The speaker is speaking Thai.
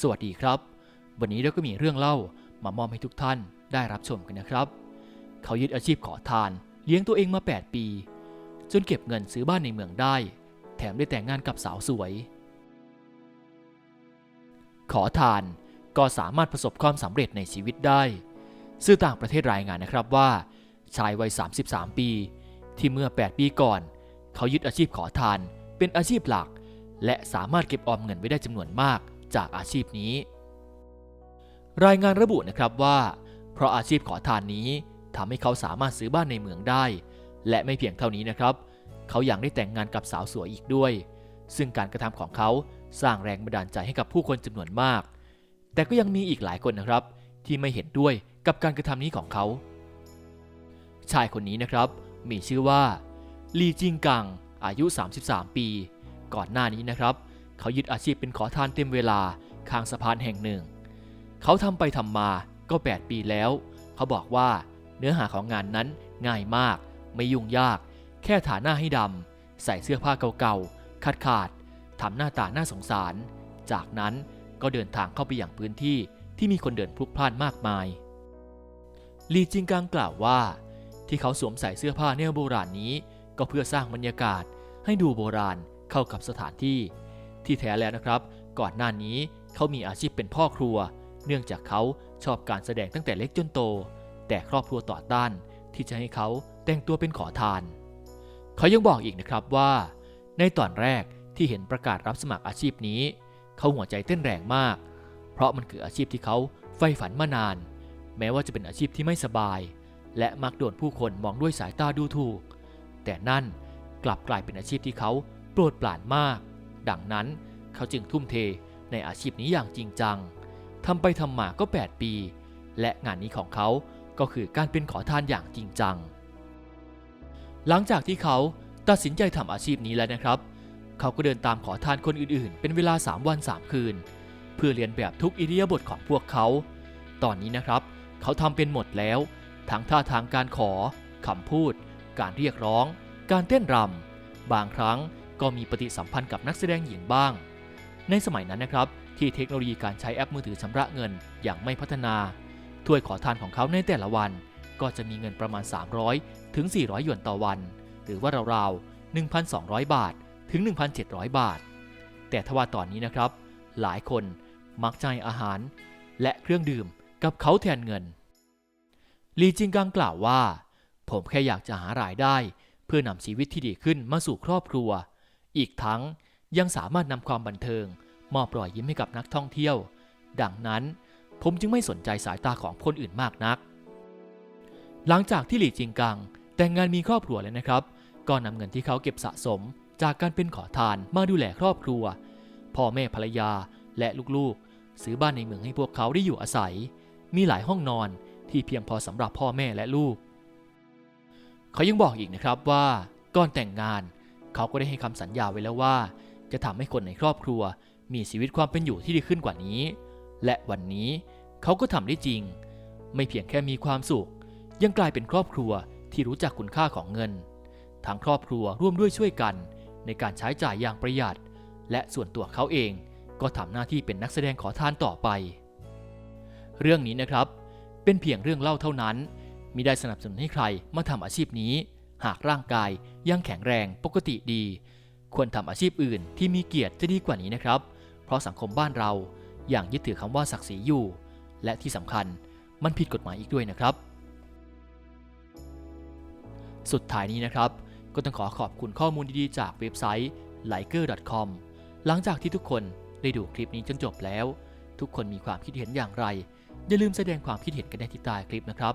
สวัสดีครับ วันนี้เราก็มีเรื่องเล่ามามอบให้ทุกท่านได้รับชมกันนะครับ เขายึดอาชีพขอทาน เลี้ยงตัวเองมา 8 ปี จนเก็บเงินซื้อบ้านในเมืองได้ แถมได้แต่งงานกับสาวสวย ขอทานก็สามารถประสบความสำเร็จในชีวิตได้ สื่อต่างประเทศรายงานนะครับว่า ชายวัย 33 ปี ที่เมื่อ 8 ปีก่อน เขายึดอาชีพขอทานเป็นอาชีพหลัก และสามารถเก็บออมเงินไว้ได้จำนวนมาก จากอาชีพนี้ รายงานระบุนะครับว่า เพราะอาชีพขอทานนี้ทำให้เขาสามารถซื้อบ้านในเมืองได้ และไม่เพียงเท่านี้นะครับ เขายังได้แต่งงานกับสาวสวยอีกด้วย ซึ่งการกระทำของเขาสร้างแรงบันดาลใจให้กับผู้คนจำนวนมาก แต่ก็ยังมีอีกหลายคนนะครับ ที่ไม่เห็นด้วยกับการกระทำนี้ของเขา ชายคนนี้นะครับ มีชื่อว่าลีจิงกังอายุ 33 ปี ก่อนหน้านี้นะครับเขายึดอาชีพเป็นขอทานเต็มเวลาข้างสะพานแห่งหนึ่ง เขาทำไปทำมาก็ 8 ปีแล้ว เขาบอกว่าเนื้อหาของงานนั้นง่ายมาก ไม่ยุ่งยาก แค่ถาหน้าให้ดำใส่เสื้อผ้าเก่าๆขาดขาดๆทำหน้าตาน่าสงสาร จากนั้นก็เดินทางเข้าไปอย่างพื้นที่ที่มีคนเดินพลุกพล่านมากมาย ลีจิงกังกล่าวว่า ที่เขาสวมใส่เสื้อผ้าแนวโบราณนี้ ก็เพื่อสร้างบรรยากาศให้ดูโบราณเข้ากับสถานที่ ที่แท้แล้วนะครับ ก่อนหน้านี้เขามีอาชีพเป็นพ่อครัว เนื่องจากเขาชอบการแสดงตั้งแต่เล็กจนโต แต่ครอบครัวต่อต้านที่จะให้เขาแต่งตัวเป็นขอทาน เขายังบอกอีกนะครับว่า ในตอนแรกที่เห็นประกาศรับสมัครอาชีพนี้ เขาหัวใจเต้นแรงมาก เพราะมันคืออาชีพที่เขาใฝ่ฝันมานาน แม้ว่าจะเป็นอาชีพที่ไม่สบาย และมักโดนผู้คนมองด้วยสายตาดูถูก แต่นั่นกลับกลายเป็นอาชีพที่เขาโปรดปรานมาก ดังนั้น เขาจึงทุ่มเทในอาชีพนี้อย่างจริงจังทำไปทำมาก็ 8 ปี และงานนี้ของเขาก็คือการเป็นขอทานอย่างจริงจัง หลังจากที่เขาตัดสินใจทำอาชีพนี้แล้วนะครับ เขาก็เดินตามขอทานคนอื่นๆ เป็นเวลา 3 วัน 3 คืน เพื่อเรียนแบบทุกอิริยาบถของพวกเขา ตอนนี้นะครับ เขาทำเป็นหมดแล้ว ทั้งท่าทางการขอคำพูด การเรียกร้อง การเต้นรำบางครั้ง ก็มีปฏิสัมพันธ์กับนักแสดงหญิงบ้าง ในสมัยนั้นนะครับ ที่เทคโนโลยีการใช้แอปมือถือชำระเงินอย่างไม่พัฒนา ถ้วยขอทานของเขาในแต่ละวัน ก็จะมีเงินประมาณ 300 ถึง 400 หยวนต่อวัน หรือว่าราวๆ 1,200 บาท ถึง 1,700 บาท แต่ทว่าตอนนี้นะครับ หลายคนมักใจอาหาร และเครื่องดื่มกับเขาแทนเงินลีจิงกังกล่าวว่า ผมแค่อยากจะหารายได้ เพื่อนำชีวิตที่ดีขึ้นมาสู่ครอบครัว อีกทั้งยังสามารถนำความบันเทิง มอบรอยยิ้มให้กับนักท่องเที่ยว ดังนั้นผมจึงไม่สนใจสายตาของคนอื่นมากนัก หลังจากที่หลี่จิงกัง แต่งงานมีครอบครัวแล้วนะครับ ก็นำเงินที่เขาเก็บสะสมจากการเป็นขอทานมาดูแลครอบครัว พ่อแม่ภรรยาและลูกๆ ซื้อบ้านในเมืองให้พวกเขาได้อยู่อาศัย มีหลายห้องนอนที่เพียงพอสำหรับพ่อแม่และลูก เขายังบอกอีกนะครับว่าก่อนแต่งงาน เขาก็ได้ให้คำสัญญาไว้แล้วว่า จะทำให้คนในครอบครัว มีชีวิตความเป็นอยู่ที่ดีขึ้นกว่านี้ และวันนี้เขาก็ทำได้จริง ไม่เพียงแค่มีความสุข ยังกลายเป็นครอบครัวที่รู้จักคุณค่าของเงินทั้งครอบครัวร่วมด้วยช่วยกัน ในการใช้จ่ายอย่างประหยัด และส่วนตัวเขาเองก็ทำหน้าที่เป็นนักแสดงขอทานต่อไป เรื่องนี้นะครับ เป็นเพียงเรื่องเล่าเท่านั้นมิได้สนับสนุนให้ใครมาทำอาชีพนี้ หากร่างกายยังแข็งแรงปกติดี ควรทำอาชีพอื่นที่มีเกียรติจะดีกว่านี้นะครับ เพราะสังคมบ้านเราอย่างยึดถือคำว่าศักดิ์ศรีอยู่ และที่สำคัญมันผิดกฎหมายอีกด้วยนะครับ สุดท้ายนี้นะครับ ก็ต้องขอขอบคุณข้อมูลดีๆ จากเว็บไซต์ liker.com หลังจากที่ทุกคนได้ดูคลิปนี้จนจบแล้ว ทุกคนมีความคิดเห็นอย่างไร อย่าลืมแสดงความคิดเห็นกันได้ที่ใต้คลิปนะครับ